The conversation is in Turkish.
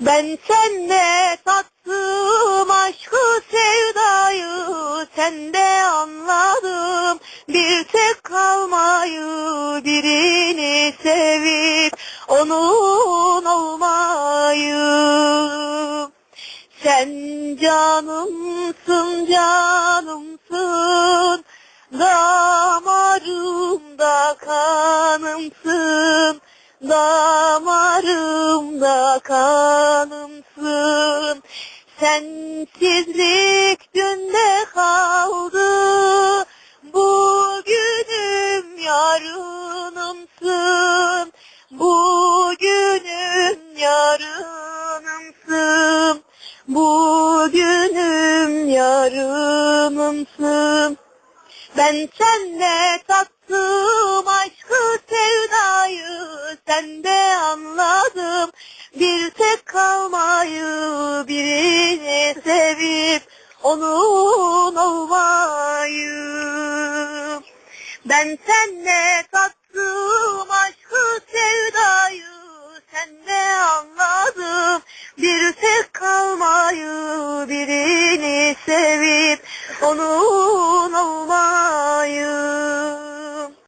Ben senle tattım aşkı sevdayı Sende anladım. Bir tek kalmayı Birini sevip onun olmayı. Sen canımsın canımsın Damarımda kanımsın Damarımda kanımsın Sensizlik dünde kaldı. Bugünüm yarınımsın. Bugünüm yarınımsın. Bugünüm yarınımsın. Ben senle tattım aşkı sevdayı Sende anladım. Bir tek kalmayı onun olmayım. Ben senle tattım aşkı sevdayı, sende anladım bir tek kalmayı, birini sevip onu